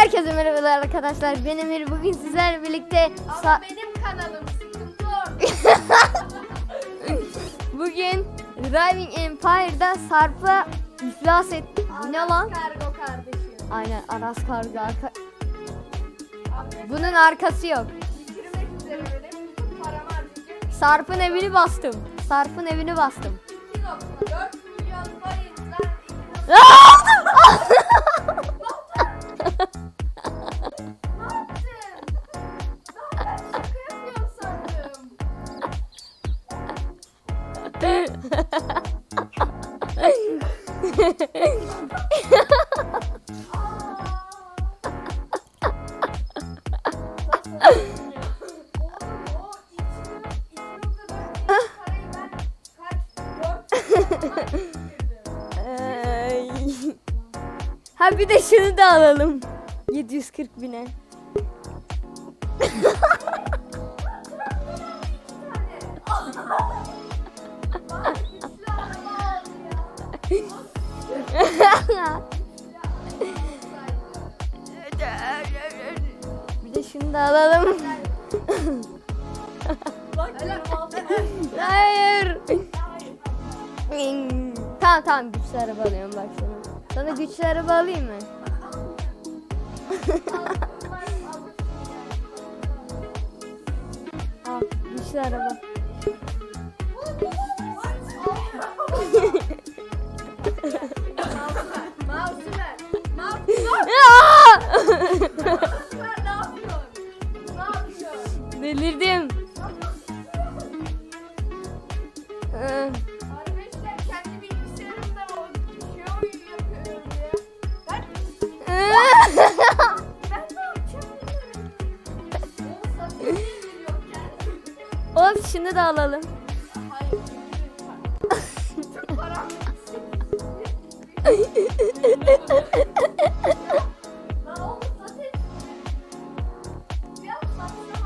Herkese merhabalar arkadaşlar. Ben Emir. Bugün sizlerle birlikte Ama benim kanalım sıkıntı bugün Driving Empire'da Sarp'a iflas ettik. Ne lan? Kargo kardeşim. Aynen Aras Kargo. Arka- Abi, Bunun arkası yok. bitirmek üzere benim bütün paramı harcayacak. Sarp'ın evini bastım. Sarp'ın evini bastım. 2.4 milyon coin lan. Ne oldu? ha bir de şunu da alalım. 740 bine. bir de şunu da alalım. Hayır. tamam tamam güçlü araba alıyorum bak sana. Sana güçlü araba alayım mı? Al güçlü araba.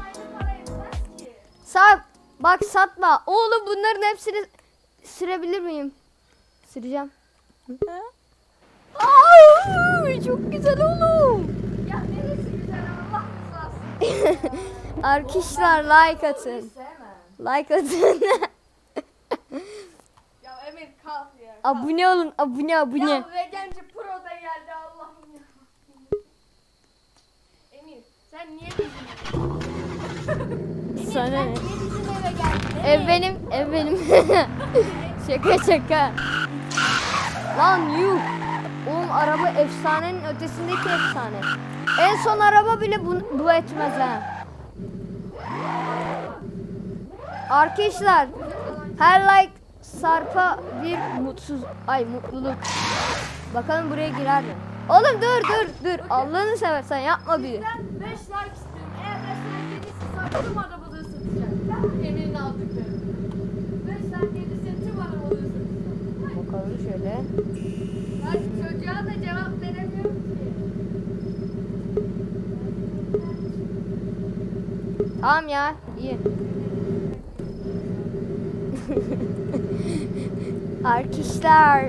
Aynı para etmez ki. Sarp bak satma. Oğlum bunların hepsini sürebilir miyim? Süreceğim. Aa, çok güzel oğlum. Ya neresi güzel Allah. Arkadaşlar like atın. Like atın. Ya Emir kalk ya. kalk. abone olun. Abone abone. Ya Vegenci Pro da geldi Allah'ım ya. Emir sen niye bizim Emir Sana sen ne? niye bizim eve geldin? Ev benim. Ev benim. şaka şaka. Lan yuh. Oğlum araba efsanenin ötesindeki efsane. En son araba bile bu, bu etmez ha. Arkadaşlar her like Sarp'a bir mutsuz ay mutluluk. Bakalım buraya girer mi? Oğlum dur dur dur. Allah'ını seversen yapma bir. Ben 5 like istiyorum. Eğer 5 like gelirse tüm arabaları satacağım. Emir'in aldıkları. 5 like gelirse tüm arabaları satacağım. Bakalım şöyle. Ben çocuğa da cevap veremiyorum ki. Tamam ya iyi. Arkadaşlar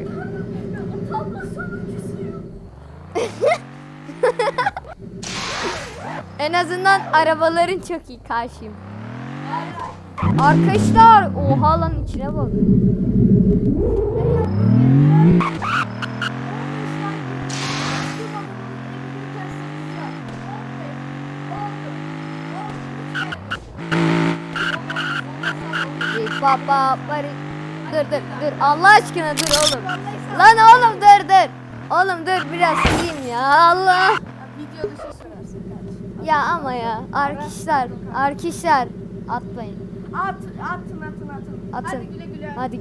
en azından arabaların çok iyi karşıyım. Arkadaşlar oha lan içine bak. Baba bari. Dur dur dur Allah aşkına dur oğlum. Lan oğlum dur dur. Oğlum dur biraz sileyim ya Allah. Video dışı sorarsın kardeşim. Ya ama ya arkadaşlar arkadaşlar atmayın. At, atın atın atın. Atın. Hadi güle güle. Hadi